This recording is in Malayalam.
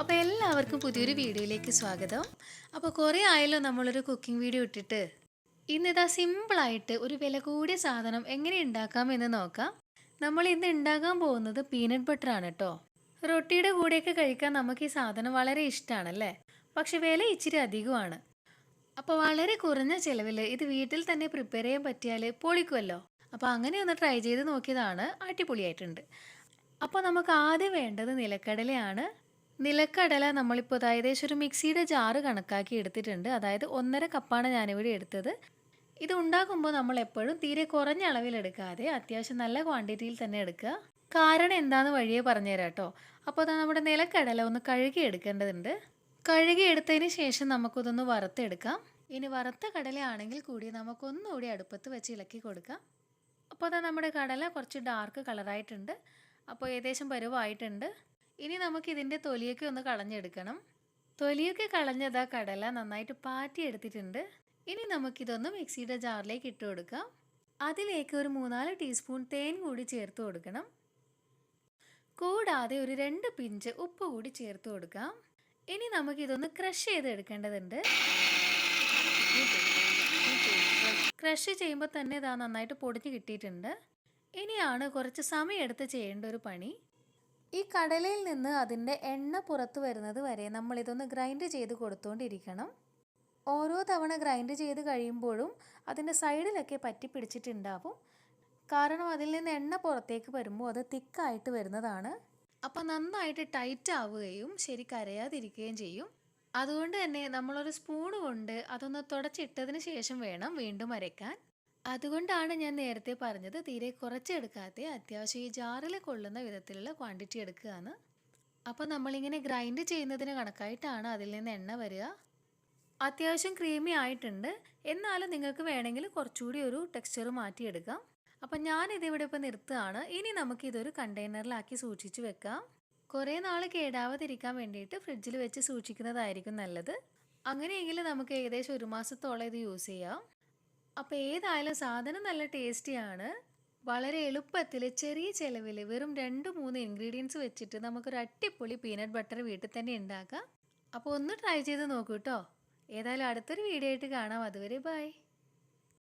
അപ്പോൾ എല്ലാവർക്കും പുതിയൊരു വീഡിയോയിലേക്ക് സ്വാഗതം. അപ്പോൾ കുറേ ആയല്ലോ നമ്മളൊരു കുക്കിംഗ് വീഡിയോ ഇട്ടിട്ട്. ഇന്നിതാ സിമ്പിളായിട്ട് ഒരു വില കൂടിയ സാധനം എങ്ങനെ ഉണ്ടാക്കാം എന്ന് നോക്കാം. നമ്മൾ ഇന്ന് ഉണ്ടാക്കാൻ പോകുന്നത് പീനട്ട് ബട്ടർ ആണ് കേട്ടോ റൊട്ടിയുടെ കൂടെയൊക്കെ കഴിക്കാൻ നമുക്ക് ഈ സാധനം വളരെ ഇഷ്ടമാണല്ലേ പക്ഷെ വില ഇച്ചിരി അധികമാണ്. അപ്പോൾ വളരെ കുറഞ്ഞ ചിലവിൽ ഇത് വീട്ടിൽ തന്നെ പ്രിപ്പയർ ചെയ്യാൻ പറ്റിയാൽ പൊളിക്കുമല്ലോ അപ്പോൾ അങ്ങനെ ഒന്ന് ട്രൈ ചെയ്ത് നോക്കിയതാണ് അടിപൊളിയായിട്ടുണ്ട്. അപ്പോൾ നമുക്ക് ആദ്യം വേണ്ടത് നിലക്കടലയാണ്. നിലക്കടല നമ്മളിപ്പോൾ അതായത് ഏകദേശം ഒരു മിക്സിയുടെ ജാറ് കണക്കാക്കി എടുത്തിട്ടുണ്ട്. അതായത് ഒന്നര കപ്പാണ് ഞാനിവിടെ എടുത്തത്. ഇത് ഉണ്ടാക്കുമ്പോൾ നമ്മൾ എപ്പോഴും തീരെ കുറഞ്ഞ അളവിൽ എടുക്കാതെ അത്യാവശ്യം നല്ല ക്വാണ്ടിറ്റിയിൽ തന്നെ എടുക്കുക. കാരണം എന്താണെന്ന് വഴിയെ പറഞ്ഞുതരാം കേട്ടോ. അപ്പോൾ അത് നമ്മുടെ നിലക്കടല ഒന്ന് കഴുകി എടുക്കേണ്ടതുണ്ട്. കഴുകി എടുത്തതിന് ശേഷം നമുക്കിതൊന്ന് വറുത്തെടുക്കാം. ഇനി വറുത്ത കടലയാണെങ്കിൽ കൂടി നമുക്കൊന്നുകൂടി അടുപ്പത്ത് വെച്ച് ഇളക്കി കൊടുക്കാം. അപ്പോൾ അതാ നമ്മുടെ കടല കുറച്ച് ഡാർക്ക് കളറായിട്ടുണ്ട്. അപ്പോൾ ഏകദേശം പരുവായിട്ടുണ്ട്. ഇനി നമുക്ക് ഇതിന്റെ തൊലിയൊക്കെ ഒന്ന് കളഞ്ഞെടുക്കണം. തൊലിയൊക്കെ കളഞ്ഞതാ കടല നന്നായിട്ട് പാറ്റി എടുത്തിട്ടുണ്ട്. ഇനി നമുക്കിതൊന്ന് മിക്സിയുടെ ജാറിലേക്ക് ഇട്ട് കൊടുക്കാം. അതിലേക്ക് ഒരു മൂന്നാൽ ടീസ്പൂൺ തേൻ കൂടി ചേർത്ത് കൊടുക്കണം. കൂടാതെ ഒരു രണ്ട് പിഞ്ച് ഉപ്പ് കൂടി ചേർത്ത് കൊടുക്കാം. ഇനി നമുക്കിതൊന്ന് ക്രഷ് ചെയ്ത് എടുക്കേണ്ടതുണ്ട് ക്രഷ് ചെയ്യുമ്പോൾ തന്നെ ഇതാ നന്നായിട്ട് പൊടിഞ്ഞ് കിട്ടിയിട്ടുണ്ട്. ഇനിയാണ് കുറച്ച് സമയമെടുത്ത് ചെയ്യേണ്ട ഒരു പണി. ഈ കടലയിൽ നിന്ന് അതിന്റെ എണ്ണ പുറത്ത് വരുന്നത് വരെ നമ്മളിതൊന്ന് ഗ്രൈൻഡ് ചെയ്ത് കൊടുത്തുകൊണ്ടിരിക്കണം ഓരോ തവണ ഗ്രൈൻഡ് ചെയ്ത് കഴിയുമ്പോഴും അതിന്റെ സൈഡിലൊക്കെ പറ്റി പിടിച്ചിട്ടുണ്ടാവും. കാരണം അതിൽ നിന്ന് എണ്ണ പുറത്തേക്ക് വരുമ്പോൾ അത് തിക്കായിട്ട് വരുന്നതാണ്. അപ്പോൾ നന്നായിട്ട് ടൈറ്റ് ആവുകയും ശരി കരയാതിരിക്കുകയും ചെയ്യും. അതുകൊണ്ട് തന്നെ നമ്മളൊരു സ്പൂൺ കൊണ്ട് അതൊന്ന് തുടച്ചിട്ടതിന് ശേഷം വേണം വീണ്ടും അരയ്ക്കാൻ. അതുകൊണ്ടാണ് ഞാൻ നേരത്തെ പറഞ്ഞത് തീരെ കുറച്ചെടുക്കാതെ അത്യാവശ്യം ഈ ജാറിൽ കൊള്ളുന്ന വിധത്തിലുള്ള ക്വാണ്ടിറ്റി എടുക്കുകയാണ് അപ്പോൾ നമ്മളിങ്ങനെ ഗ്രൈൻഡ് ചെയ്യുന്നതിന് കണക്കായിട്ടാണ് അതിൽ നിന്ന് എണ്ണ വരിക. അത്യാവശ്യം ക്രീമി ആയിട്ടുണ്ട്. എന്നാലും നിങ്ങൾക്ക് വേണമെങ്കിൽ കുറച്ചുകൂടി ഒരു ടെക്സ്ചർ മാറ്റിയെടുക്കാം. അപ്പം ഞാനിതിവിടെ ഇപ്പോൾ നിർത്തുകയാണ്. ഇനി നമുക്കിതൊരു കണ്ടെയ്നറിലാക്കി സൂക്ഷിച്ച് വെക്കാം. കുറേ നാൾ കേടാവാതിരിക്കാൻ വേണ്ടിയിട്ട് ഫ്രിഡ്ജിൽ വെച്ച് സൂക്ഷിക്കുന്നതായിരിക്കും നല്ലത്. അങ്ങനെയെങ്കിൽ നമുക്ക് ഏകദേശം ഒരു മാസത്തോളം ഇത് യൂസ് ചെയ്യാം. അപ്പോൾ ഏതായാലും സാധനം നല്ല ടേസ്റ്റിയാണ് വളരെ എളുപ്പത്തിൽ ചെറിയ ചിലവിൽ വെറും രണ്ട് മൂന്ന് ഇൻഗ്രീഡിയൻസ് വെച്ചിട്ട് നമുക്കൊരു അടിപൊളി പീനട്ട് ബട്ടർ വീട്ടിൽ തന്നെ ഉണ്ടാക്കാം. അപ്പോൾ ഒന്ന് ട്രൈ ചെയ്ത് നോക്കൂ കേട്ടോ ഏതായാലും അടുത്തൊരു വീഡിയോ ആയിട്ട് കാണാം. അതുവരെ ബൈ